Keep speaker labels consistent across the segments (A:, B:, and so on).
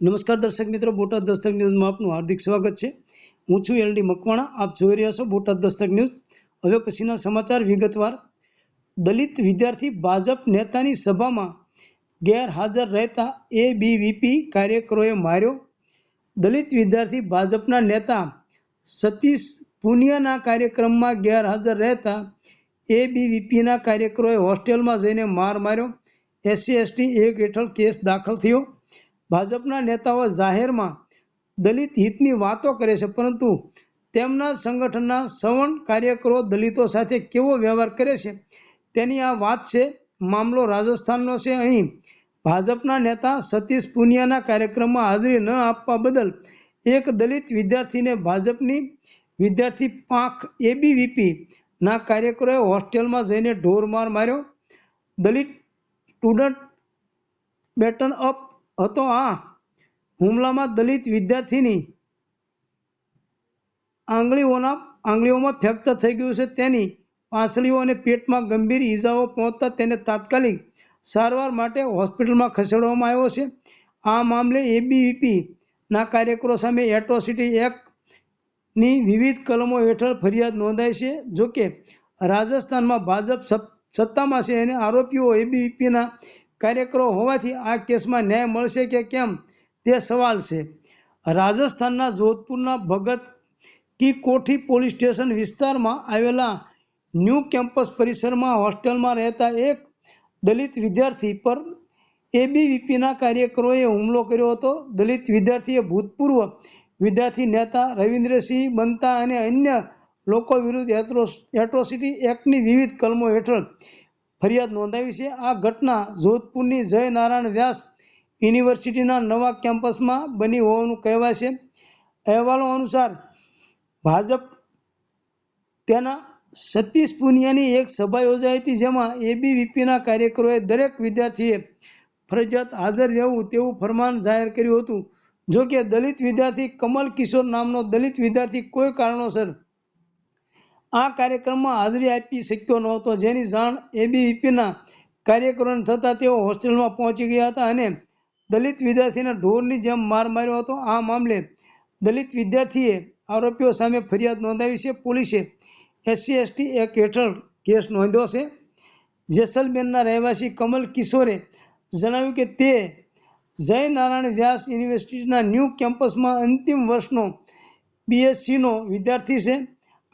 A: નમસ્કાર દર્શક મિત્રો, બોટાદ દસ્તક ન્યૂઝમાં આપનું હાર્દિક સ્વાગત છે. હું છું એલડી મકવાણા, આપ જોઈ રહ્યા છો બોટાદ દસ્તક ન્યૂઝ. હવે પછીના સમાચાર વિગતવાર. દલિત વિદ્યાર્થી ભાજપ નેતાની સભામાં ગેરહાજર રહેતા એબીવીપી કાર્યકરોએ માર્યો. દલિત વિદ્યાર્થી ભાજપના નેતા સતીશ પુનિયાના કાર્યક્રમમાં ગેરહાજર રહેતા એબીવીપીના કાર્યકરોએ હોસ્ટેલમાં જઈને માર માર્યો. એસસી, એસટી એક હેઠળ કેસ દાખલ થયો. ભાજપના નેતાઓ જાહેરમાં દલિત હિતની વાતો કરે છે, પરંતુ તેમના સંગઠનના સવર્ણ કાર્યકરો દલિતો સાથે કેવો વ્યવહાર કરે છે? તેની આ વાત છે, મામલો રાજસ્થાનનો છે. અહીં ભાજપના નેતા સતીશ પુનિયાના કાર્યક્રમમાં હાજરી ન આપવા બદલ એક દલિત વિદ્યાર્થીને ભાજપની વિદ્યાર્થી પાંખ એબીવીપી ના કાર્યકરોએ હોસ્ટેલમાં જઈને ઢોરમાર માર્યો. દલિત સ્ટુડન્ટ બેટન અપ હતો આ હુમલામાં દલિત વિદ્યાર્થીની આંગળીઓના, આંગળીઓમાં ફ્રેક્ચર થઈ ગયું છે. તેની પાંસળીઓ અને પેટમાં ગંભીર ઈજાઓ પહોંચતા તેને તાત્કાલિક સારવાર માટે હોસ્પિટલમાં ખસેડવામાં આવ્યો છે. આ મામલે એબીવીપીના કાર્યકરો સામે એટ્રોસિટી એક્ટની વિવિધ કલમો હેઠળ ફરિયાદ નોંધાઈ છે. જોકે રાજસ્થાનમાં ભાજપ સત્તામાં છે અને આરોપીઓ એબીવીપીના કાર્યકરો હોવાથી આ કેસમાં ન્યાય મળશે કે કેમ તે સવાલ છે. રાજસ્થાનના જોધપુરના ભગત કી કોઠી પોલીસ સ્ટેશન વિસ્તારમાં આવેલા ન્યૂ કેમ્પસ પરિસરમાં હોસ્ટેલમાં રહેતા એક દલિત વિદ્યાર્થી પર એબીવીપીના કાર્યકરોએ હુમલો કર્યો હતો. દલિત વિદ્યાર્થીએ ભૂતપૂર્વ વિદ્યાર્થી નેતા રવિન્દ્રસિંહ બનતા અને અન્ય લોકો વિરુદ્ધ એટ્રોસિટી એક્ટની વિવિધ કલમો હેઠળ ફરિયાદ નોંધાવી છે. આ ઘટના જોધપુરની જય નારાયણ વ્યાસ યુનિવર્સિટીના નવા કેમ્પસમાં બની હોવાનું કહેવાય છે. અહેવાલો અનુસાર ભાજપ તેના સતીશ પુનિયાની એક સભા યોજાઈ હતી જેમાં એબીવીપીના કાર્યકરોએ દરેક વિદ્યાર્થીએ ફરજિયાત હાજર રહેવું તેવું ફરમાન જાહેર કર્યું હતું. જો કે દલિત વિદ્યાર્થી કમલ કિશોર નામનો દલિત વિદ્યાર્થી કોઈ કારણોસર આ કાર્યક્રમમાં હાજરી આપી શક્યો નહોતો. જેની જાણ એબીવીપીના કાર્યકરોને થતાં તેઓ હોસ્ટેલમાં પહોંચી ગયા હતા અને દલિત વિદ્યાર્થીને ઢોરની જેમ માર માર્યો હતો. આ મામલે દલિત વિદ્યાર્થીએ આરોપીઓ સામે ફરિયાદ નોંધાવી છે. પોલીસે એસસી એસટી એક્ટ હેઠળ કેસ નોંધ્યો છે. જેસલમેરના રહેવાસી કમલ કિશોરે જણાવ્યું કે તે જય નારાયણ વ્યાસ યુનિવર્સિટીના ન્યૂ કેમ્પસમાં અંતિમ વર્ષનો બીએસસીનો વિદ્યાર્થી છે.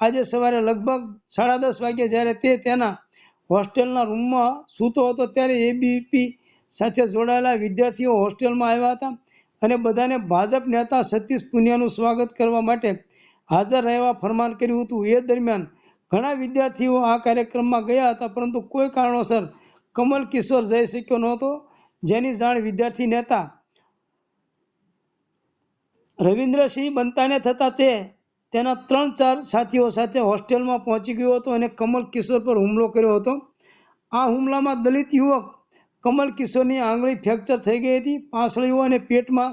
A: આજે સવારે લગભગ સાડા દસ વાગ્યે જ્યારે તે તેના હોસ્ટેલના રૂમમાં સૂતો હતો ત્યારે એબીપી સાથે જોડાયેલા વિદ્યાર્થીઓ હોસ્ટેલમાં આવ્યા હતા અને બધાને ભાજપ નેતા સતીશ પુનિયાનું સ્વાગત કરવા માટે હાજર રહેવા ફરમાન કર્યું હતું. એ દરમિયાન ઘણા વિદ્યાર્થીઓ આ કાર્યક્રમમાં ગયા હતા, પરંતુ કોઈ કારણોસર કમલ કિશોર જઈ શક્યો નહોતો. જેની જાણ વિદ્યાર્થી નેતા રવિન્દ્રસિંહ બનતાને થતાં તે તેના ત્રણ ચાર સાથીઓ સાથે હોસ્ટેલમાં પહોંચી ગયો હતો અને કમલ કિશોર પર હુમલો કર્યો હતો. આ હુમલામાં દલિત યુવક કમલ કિશોરની આંગળી ફ્રેક્ચર થઈ ગઈ હતી. પાંસળીઓ અને પેટમાં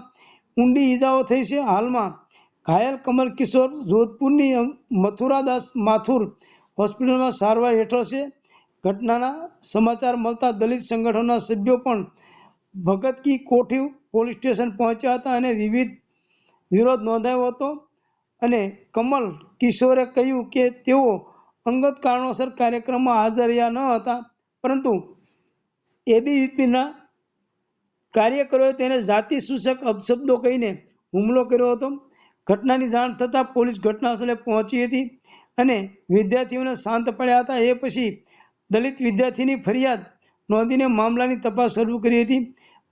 A: ઊંડી ઈજાઓ થઈ છે. હાલમાં ઘાયલ કમલ કિશોર જોધપુરની મથુરાદાસ માથુર હોસ્પિટલમાં સારવાર હેઠળ છે. ઘટનાના સમાચાર મળતા દલિત સંગઠનના સભ્યો પણ ભગત કી કોઠી પોલીસ સ્ટેશન પહોંચ્યા હતા અને વિવિધ વિરોધ નોંધાયો હતો. અને કમલ કિશોરે કહ્યું કે તેઓ અંગત કારણોસર કાર્યક્રમમાં હાજર રહ્યા ન હતા, પરંતુ એબીવીપીના કાર્યકરોએ તેને જાતિ સૂચક અપશબ્દો કહીને હુમલો કર્યો હતો. ઘટનાની જાણ થતાં પોલીસ ઘટનાસ્થળે પહોંચી હતી અને વિદ્યાર્થીઓને શાંત પડ્યા હતા. એ પછી દલિત વિદ્યાર્થીની ફરિયાદ નોંધીને મામલાની તપાસ શરૂ કરી હતી.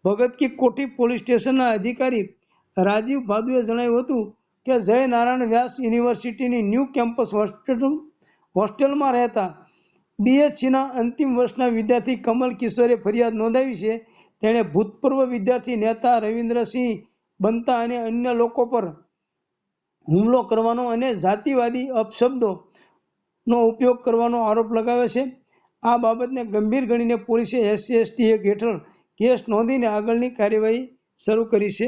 A: ભગત કી કોઠી પોલીસ સ્ટેશનના અધિકારી રાજીવ ભાદુએ જણાવ્યું હતું કે જય નારાયણ વ્યાસ યુનિવર્સિટીની ન્યૂ કેમ્પસ હોસ્ટેલ હોસ્ટેલમાં રહેતા બીએચસીના અંતિમ વર્ષના વિદ્યાર્થી કમલ કિશોરે ફરિયાદ નોંધાવી છે. તેણે ભૂતપૂર્વ વિદ્યાર્થી નેતા રવિન્દ્રસિંહ બનતા અને અન્ય લોકો પર હુમલો કરવાનો અને જાતિવાદી અપશબ્દોનો ઉપયોગ કરવાનો આરોપ લગાવ્યો છે. આ બાબતને ગંભીર ગણીને પોલીસે એસસી, એસટી એક હેઠળ કેસ નોંધીને આગળની કાર્યવાહી શરૂ કરી છે.